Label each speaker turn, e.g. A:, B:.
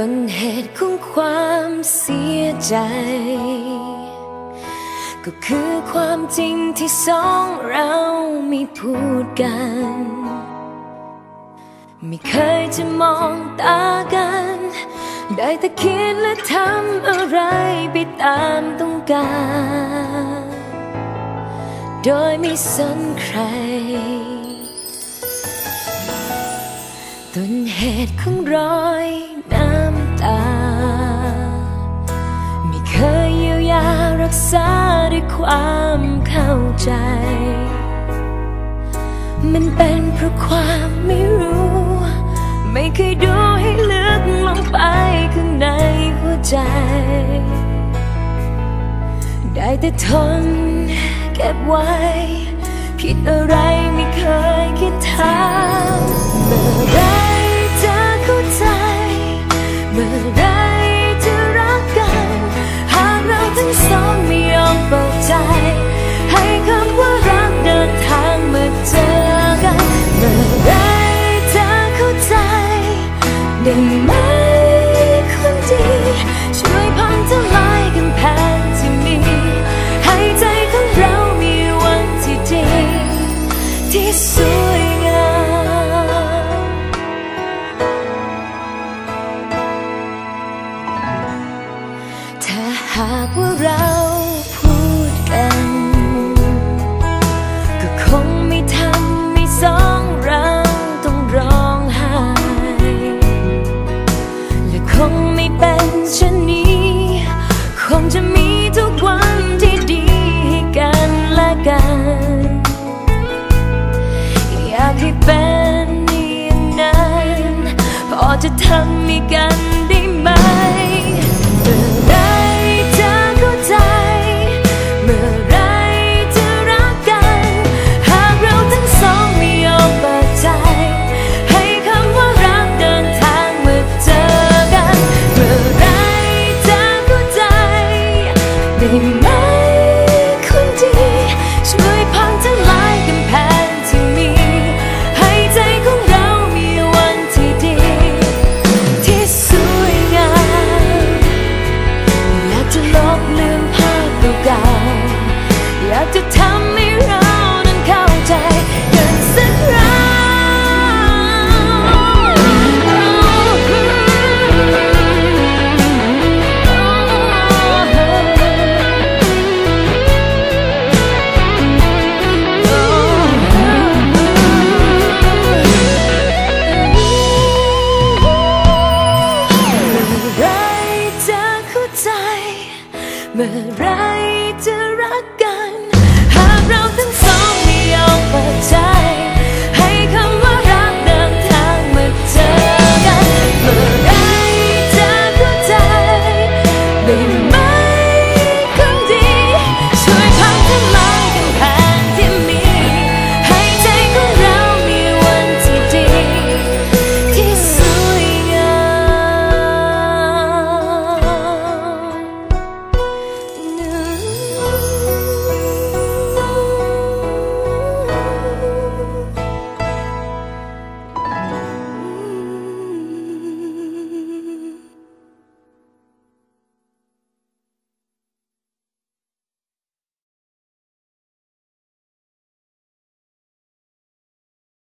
A: ต้นเหตุของความเสียใจ ก็คือความจริงที่สองเราไม่พูดกัน ไม่เคยจะมองตากัน ได้แต่คิดและทำอะไรไปตามต้องการ โดยไม่สนใคร ต้นเหตุของรอยน้ำตา ไม่เคยเยียวยารักษาด้วยความเข้าใจ มันเป็นเพราะความไม่รู้ ไม่เคยดูให้ลึกลงไปข้างในหัวใจ ได้แต่ทนเก็บไว้ ผิดอะไรไม่เคยคิดถามเมื่ เากว่าเราพูดกัน ก็คงไม่ทำให้สองเราต้องร้องไห้ และคงไม่เป็นเช่นนี้ คงจะมีทุกวันที่ดีให้กันและกัน อยากให้เป็นอย่างนั้นพอจะทำให้กัน เมื่อไรจะรักกัน หากเราทั้งสอง